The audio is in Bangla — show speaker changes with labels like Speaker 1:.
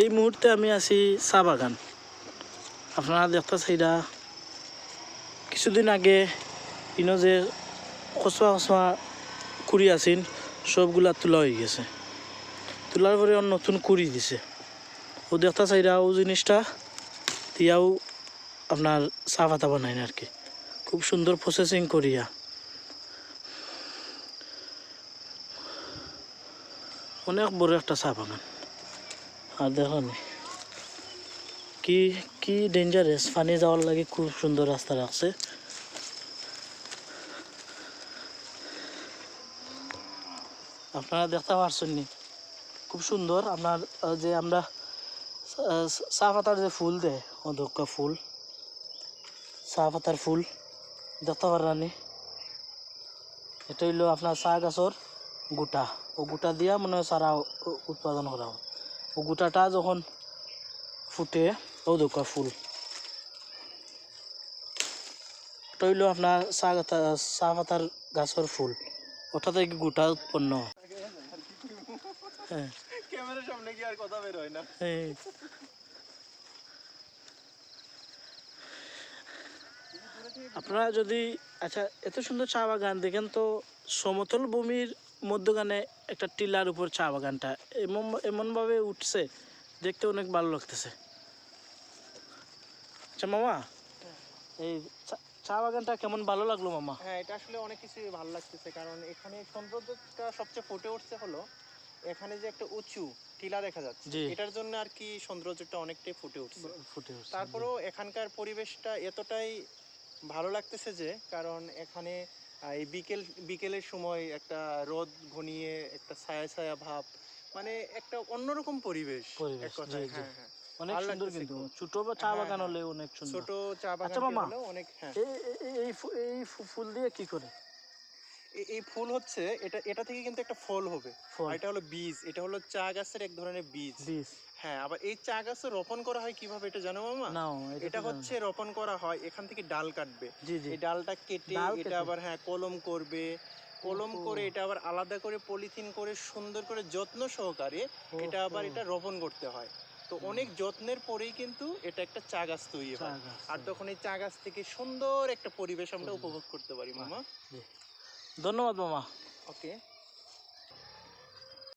Speaker 1: এই মুহূর্তে আমি আছি চা বাগান। আপনারা দেখতে চাইরা কিছুদিন আগে ইনো যে খসা খসা কুড়ি আছিল সবগুলা তোলা হয়ে গেছে। তোলার পরে নতুন কুড়ি দিছে। ও দেখতে চাইরা ও জিনিসটা দিয়াও আপনার চা পাতা বানায় না আর কি খুব সুন্দর প্রসেসিং করিয়া। অনেক বড় একটা চা বাগান। আর দেখুন কি কি ডেঞ্জারাস পানি যাওয়ার লাগে খুব সুন্দর রাস্তা রাখছে আপনারা দেখতে পারছেন খুব সুন্দর, আপনার যে আমরা চা পাতার যে ফুল দেয় অধ্যক্ষ ফুল, চা পাতার ফুল, দেখতে পারানি এটা হইল আপনার চা গাছর গোটা। ও গোটা দিয়া মনে হয় চারা উৎপাদন করা হয়। ও গোটাটা যখন ফুটে ও দোকা ফুল হইল আপনার চা গাতা চা পাতার গাছের ফুল। ওটা থেকে গোটা উৎপন্ন। হ্যাঁ।
Speaker 2: ক্যামেরার সামনে কি আর কথা বের হয় না।
Speaker 1: আপনারা যদি আচ্ছা এত সুন্দর চা বাগান দেখেন তো সমতল ভূমির মধ্যখানে একটা টিলার উপর চা বাগানটা এমন এমনভাবে উঠছে দেখতে অনেক ভালো লাগতেছে। আচ্ছা মামা? এই চা- বাগানটা কেমন ভালো লাগল মামা?
Speaker 2: হ্যাঁ এটা আসলে অনেক কিছু ভালো লাগতেছে কারণ এখানে সৌন্দর্যটা সবচেয়ে ফুটে উঠছে হলো এখানে যে একটা উঁচু টিলা দেখা যাচ্ছে। এটার জন্য আর কি সৌন্দর্যটা অনেকটাই ফুটে উঠছে।
Speaker 1: ফুটে উঠছে
Speaker 2: তারপরেও এখানকার পরিবেশটা এতটাই ভালো লাগতেছে যে কারণ এখানে এই বিকেল বিকেলের সময় একটা রোদ ঘনিয়ে একটা ছায়া ছায়া ভাব মানে একটা অন্যরকম পরিবেশ এক কথায়। হ্যাঁ হ্যাঁ।
Speaker 1: অনেক সুন্দর কিন্তু। ছোট চা
Speaker 2: হ্যাঁ,
Speaker 1: বাগান
Speaker 2: হ্যাঁ।
Speaker 1: হলে অনেক সুন্দর।
Speaker 2: ছোট চা
Speaker 1: আচ্ছা,
Speaker 2: বাগান। অনেক হ্যাঁ।
Speaker 1: এই ফুল দিয়ে কি করে?
Speaker 2: এই ফুল হচ্ছে এটা এটা থেকে কিন্তু একটা ফল হবে। এটা হলো বীজ এটা হলো চা গাছের এক ধরনের বীজ। হ্যাঁ আবার এই চা গাছে রোপণ করা হয় কীভাবে এটা জানো মামা?
Speaker 1: না
Speaker 2: এটা হচ্ছে রোপণ করা হয় এখান থেকে ডাল কাটবে।
Speaker 1: জি জি।
Speaker 2: এই ডালটা কেটে এটা আবার হ্যাঁ কলম করবে। কলম করে এটা আবার আলাদা করে পলিথিন করে সুন্দর করে যত্ন সহকারে এটা আবার এটা রোপণ করতে হয়। তো অনেক যত্নের পরেই কিন্তু এটা একটা চা গাছ তৈরি হয়। আর তখন এই চা গাছ থেকে সুন্দর একটা পরিবেশ আমরা উপভোগ করতে পারি মামা।
Speaker 1: ধন্যবাদ মামা।
Speaker 2: ওকে।